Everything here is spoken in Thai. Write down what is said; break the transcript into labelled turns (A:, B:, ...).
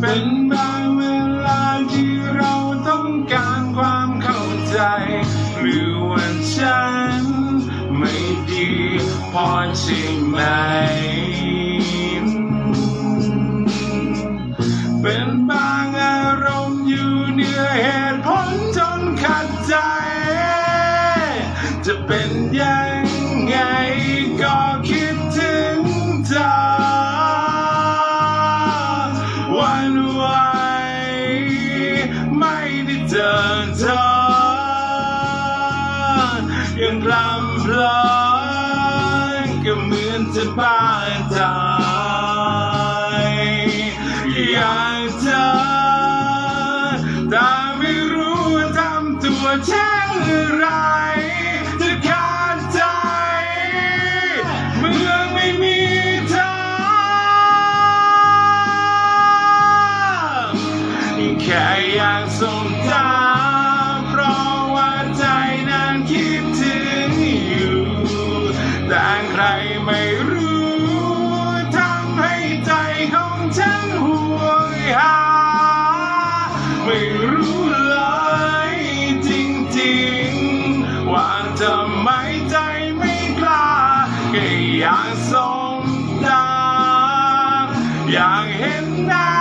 A: เป็นบางเวลาที่เราต้องการความเข้าใจ หรือว่าฉันไม่ดีพอใช่ไหม เป็นบางอารมณ์อยู่เหนือเหตุผลจนขัดใจ จะเป็นยังไงก็ ได้เจอเธอยังพลำพลินก็เหมือนจะบ้าตายอยากจะแต่ไม่รู้ทำตัวเช่นไร แค่อยากส่งตาเพราะว่าใจนั้นคิดถึงอยู่ แต่ใครไม่รู้ทำให้ใจของฉันห่วงหา ไม่รู้เลยจริงๆ ว่าทำไมใจไม่กล้าแค่อยากส่งตาอยากเห็นหน้า